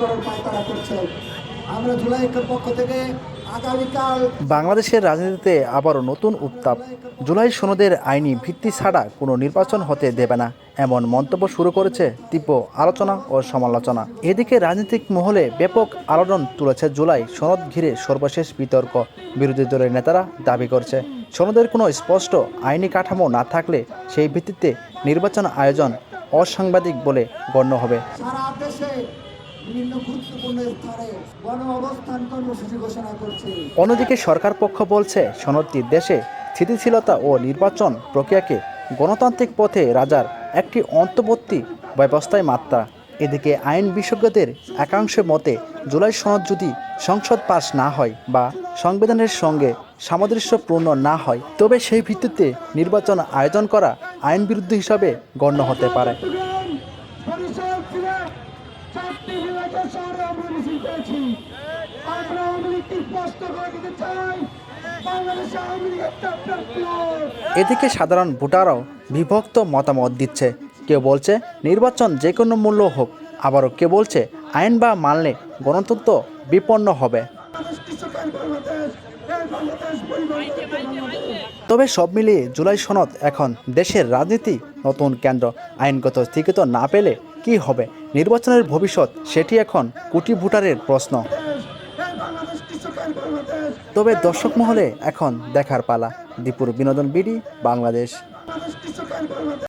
করার তারা করছে। আমরা পক্ষ থেকে বাংলাদেশের রাজনীতিতে আবারও নতুন উত্তাপ। জুলাই সনদের আইনি ভিত্তি ছাড়া কোনো নির্বাচন হতে দেবে না, এমন মন্তব্য শুরু করেছে তীব্র আলোচনা ও সমালোচনা। এদিকে রাজনৈতিক মহলে ব্যাপক আলোড়ন তুলেছে জুলাই সনদ ঘিরে সর্বশেষ বিতর্ক। বিরোধী দলের নেতারা দাবি করছে, সনদের কোনো স্পষ্ট আইনি কাঠামো না থাকলে সেই ভিত্তিতে নির্বাচন আয়োজন অসাংবাদিক বলে গণ্য হবে। সারা দেশে বিভিন্ন গুরুত্বপূর্ণ স্থানে গণ অবস্থান কর্মসূচি ঘোষণা করছে। অন্যদিকে সরকার পক্ষ বলছে সনদটি দেশে স্থিতিশীলতা ও নির্বাচন প্রক্রিয়াকে গণতান্ত্রিক পথে রাজার একটি অন্তর্বর্তী ব্যবস্থায় মাত্রা। এদিকে আইন বিশেষজ্ঞদের একাংশের মতে জুলাই সনদ যদি সংসদ পাশ না হয় বা সংবিধানের সঙ্গে সামঞ্জস্যপূর্ণ না হয়, তবে সেই ভিত্তিতে নির্বাচন আয়োজন করা আইন বিরুদ্ধ হিসাবে গণ্য হতে পারে। এদিকে সাধারণ ভোটাররাও বিভক্ত মতামত দিচ্ছে। কেউ বলছে, নির্বাচন যে কোনো মূল্য হোক, আবারও কেউ বলছে আইন বা মানলে গণতন্ত্র বিপন্ন হবে। তবে সব মিলিয়ে জুলাই সনদ এখন দেশের রাজনীতি নতুন কেন্দ্র। আইনগত স্থিতিত না পেলে কি হবে? নির্বাচনের ভবিষ্যৎ সেটি এখন কোটি ভোটারের প্রশ্ন। তবে দর্শক মহলে এখন দেখার পালা। দীপুর বিনোদন বিডি, বাংলাদেশ।